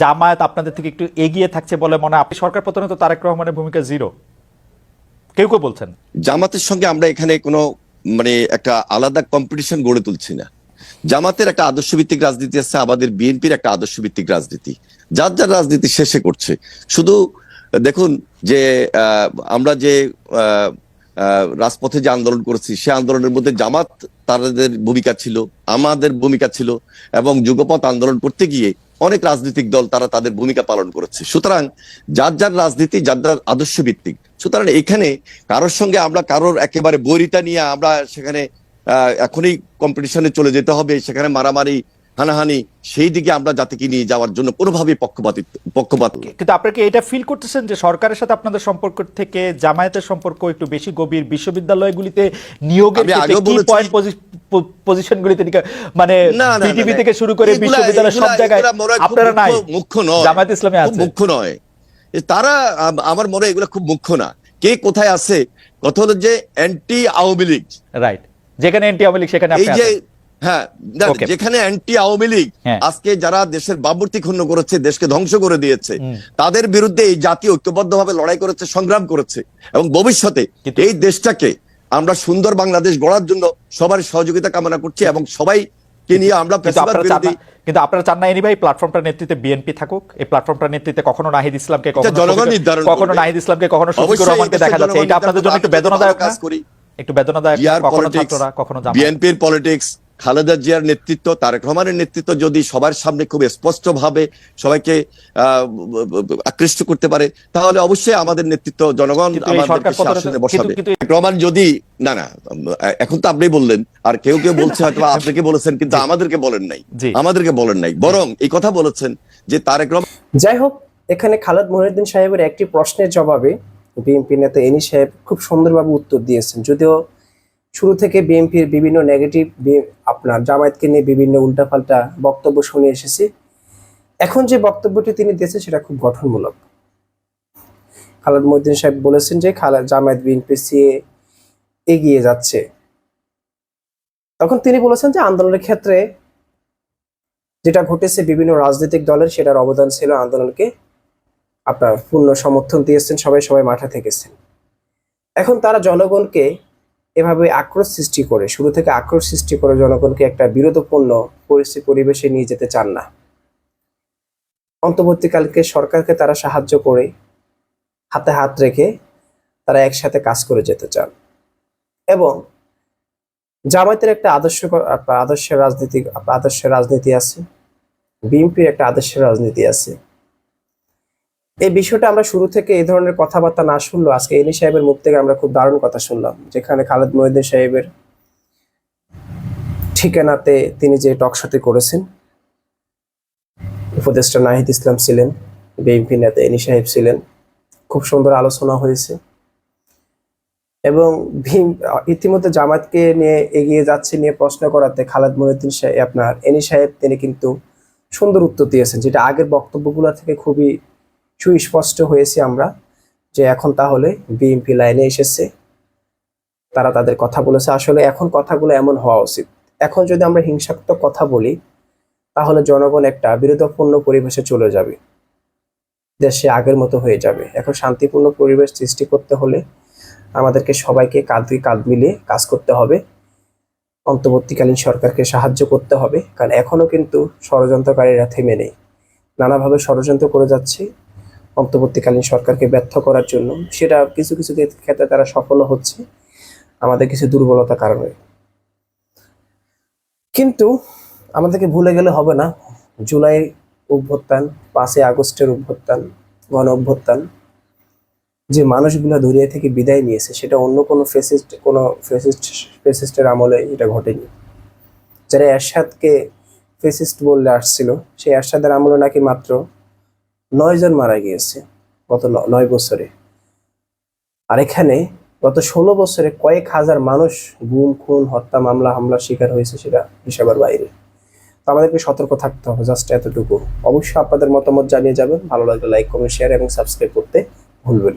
জামায়াত আপনাদের থেকে একটু এগিয়ে থাকছে বলে মনে আপনি সরকার পতনে তো তারেক রহমানের ভূমিকা জিরো কেউ কেউ বলছেন। জামাতের সঙ্গে আমরা এখানে কোনো মানে একটা আলাদা কম্পিটিশন গড়ে তুলছি না। জামাতের একটা আদর্শ ভিত্তিক রাজনীতি আছে, আমাদের বিএনপির একটা আদর্শ ভিত্তিক রাজনীতি। যার যার রাজনীতি শেষে করছে। শুধু দেখুন যে আমরা যে রাজপথে যে আন্দোলন করেছি, সে আন্দোলনের মধ্যে জামাত তাদের ভূমিকা ছিল, আমাদের ভূমিকা ছিল, এবং যুগপথ আন্দোলন করতে গিয়ে অনেক রাজনৈতিক দল তারা তাদের ভূমিকা পালন করেছে। সুতরাং যার যার রাজনীতি যার যার আদর্শ ভিত্তিক সুতরাং এখানে কারোর সঙ্গে আমরা কারোর একেবারে বৈরিতা নিয়ে আমরা সেখানে এখনই কম্পিটিশনে চলে যেতে হবে সেখানে মারামারি হানাহানি সেই দিকে আমরা জাতিকে নিয়ে যাওয়ার জন্য কোনোভাবেই পক্ষপাতিত পক্ষপাত কিন্তু আপনারা কি এটা ফিল করতেছেন যে সরকারের সাথে আপনাদের সম্পর্ক থেকে জামায়াতের সম্পর্ক একটু বেশি গভীর? বিশ্ববিদ্যালয়গুলিতে নিয়োগের আমি মানে না। থেকে শুরু করে বিশ্ববিদ্যালয় সব জায়গায় আপনারা নাই। মুখ্য- নয়। জামায়াত ইসলামে আছে। মুখ্য নয়। তারা আমার মনে এগুলো খুব মুখ্য না। কে কোথায় আছে? কথা হলো যে অ্যান্টি আওয়ামী লীগ। রাইট যেখানে এনটি আওয়ামী লীগ সেখানে এই যে হ্যাঁ যেখানে অ্যান্টি আওয়ামী লীগ হ্যাঁ। আজকে যারা দেশের বাবুর্তি ক্ষুণ্ণ করেছে দেশকে ধ্বংস করে দিয়েছে তাদের বিরুদ্ধে এই জাতি ঐক্যবদ্ধভাবে লড়াই করেছে সংগ্রাম করেছে এবং ভবিষ্যতে এই দেশটাকে আমরা সুন্দর বাংলাদেশ গড়ার জন্য সবার সহযোগিতা কামনা করছি এবং সবাই নিয়ে আমরা কিন্তু আপনারা চান না এনি ভাই প্ল্যাটফর্মটার নেতৃত্বে বিএনপি থাকুক। এই প্ল্যাটফর্মটার নেতৃত্বে কখনো নাহিদ ইসলামকে কখনো জনগণ নির্ধারণ কখনো। নাহিদ ইসলামকে কখনো শফিকুর রহমানকে দেখা যাচ্ছে। এটা আপনাদের জন্য একটু বেদনাদায়ক না? কাজ করি। একটু বেদনাদায়ক কখনো ছাত্ররা কখনো বিএনপির পলিটিক্স খালেদা জিয়ার নেতৃত্ব তারেক রহমানের নেতৃত্ব যদি সবার সামনে খুব স্পষ্ট ভাবে সবাইকে আহ, আকৃষ্ট করতে পারে তাহলে অবশ্যই আমাদের নেতৃত্ব জনগণ কিন্তু- বসাবে। রহমান যদি না না এখন তো আপনি বললেন আর কেউ কেউ বলছে হয়তো আপনাকে বলেছেন কিন্তু আমাদেরকে বলেন নাই। আমাদেরকে বলেন নাই। বরং এই কথা বলেছেন যে তারেক রহমান যাই হোক এখানে খালেদ মহিউদ্দিন সাহেবের একটি প্রশ্নের জবাবে বিএনপি নেতা এনি সাহেব খুব সুন্দরভাবে উত্তর দিয়েছেন যদিও শুরু থেকে বিএনপির বিভিন্ন নেগেটিভ আপনার জামায়াতকে নিয়ে বিভিন্ন উল্টাপাল্টা বক্তব্য শুনে এসেছি। এখন যে বক্তব্যটি তিনি দিয়েছেন সেটা খুব গঠনমূলক। খালেদ মহিউদ্দিন সাহেব বলেছেন যে খালেদ, জামায়াত বিএনপি সিএ এগিয়ে যাচ্ছে। তখন তিনি বলেছেন যে আন্দোলনের ক্ষেত্রে যেটা ঘটেছে বিভিন্ন রাজনৈতিক দলের সেটার অবদান ছিল আন্দোলনকে আপনার পূর্ণ সমর্থন দিয়েছেন, সবাই সবাই মাঠে থেকেছেন। এখন তারা জনগণকে এভাবে আক্রোশ সৃষ্টি করে, শুরু থেকে আক্রোশ সৃষ্টি করে জনগণকে একটা বিরোধপূর্ণ পরিস্থিতি পরিবেশে নিয়ে যেতে চান না। অন্তর্বর্তীকালকে সরকারকে তারা সাহায্য করে হাতে হাত রেখে তারা একসাথে কাজ করে যেতে চান। এবং জামায়াতের একটা আদর্শ আদর্শের রাজনীতি আদর্শের রাজনীতি আছে, বিএনপির একটা আদর্শের রাজনীতি আছে। এই বিষয়টা আমরা শুরু থেকে এই ধরনের কথাবার্তা না শুনলেও আজকে এনি সাহেবের মুখ থেকে আমরা খুব দারুণ কথা শুনলাম, যেখানে খালেদ মহিউদ্দিন সাহেবের ঠিকানাতে তিনি যে টকশোতে করেছেন, উপদেষ্টা নাহিদ ইসলাম ছিলেন, বিএনপি নেতা এনি সাহেব ছিলেন, খুব সুন্দর আলোচনা হয়েছে। এবং ভীম, ইতিমধ্যে জামাতকে নিয়ে এগিয়ে যাচ্ছে নিয়ে প্রশ্ন করাতে খালেদ মহিউদ্দিন সাহেব, আপনার এনি সাহেব, তিনি কিন্তু সুন্দর উত্তর দিয়েছেন, যেটা আগের বক্তব্যগুলো থেকে খুবই সুস্পষ্ট হয়েছে আমরা যে এখন তাহলে বিএনপি লাইনে এসেছে। তারা তাদের কথা বলেছে। আসলে এখন কথাগুলো এমন হওয়া উচিত। এখন যদি আমরা হিংসাত্মক কথা বলি, তাহলে জনগণ একটা বিরোধপূর্ণ পরিবেশে চলে যাবে। দেশে আগের মতো হয়ে যাবে। এখন শান্তিপূর্ণ পরিবেশ সৃষ্টি করতে হলে আমাদেরকে সবাইকে কাঁধে কাঁধ মিলিয়ে কাজ করতে হবে। অন্তর্বর্তীকালীন সরকারকে সাহায্য করতে হবে। কারণ এখনও কিন্তু ষড়যন্ত্রকারীরা থেমে নেই। নানাভাবে ষড়যন্ত্র করে যাচ্ছে। অন্তর্বর্তীকালীন সরকারকে ব্যর্থ করার জন্য, সেটা কিছু কিছু ক্ষেত্রে তারা সফল হচ্ছে, আমাদের কিছু দুর্বলতার কারণে। কিন্তু আমাদেরকে ভুলে গেলে হবে না। জুলাই অভ্যুত্থান, পাঁচই আগস্টের অভ্যুত্থান, গণ অভ্যুত্থান, যে মানুষগুলো দুনিয়া থেকে বিদায় নিয়েছে, সেটা অন্য কোনো ফেসিস্ট কোনো ফেসিস্ট ফেসিস্টের আমলে এটা ঘটেনি। যারা এরশাদকে ফেসিস্ট বললে আসছিল, সেই এরশাদের আমলে নাকি মাত্র নয় জন মারা গিয়েছে গত নয় বছরে। আর এখানে গত ষোলো বছরে কয়েক হাজার মানুষ গুম, খুন, হত্যা, মামলা, হামলার শিকার হয়েছে সেটা হিসাবের বাইরে। তো আমাদেরকে সতর্ক থাকতে হবে জাস্ট এতটুকু। অবশ্যই আপনাদের মতামত জানিয়ে যাবেন। ভালো লাগলে লাইক, কমেন্ট শেয়ার এবং সাবস্ক্রাইব করতে ভুলবেন না।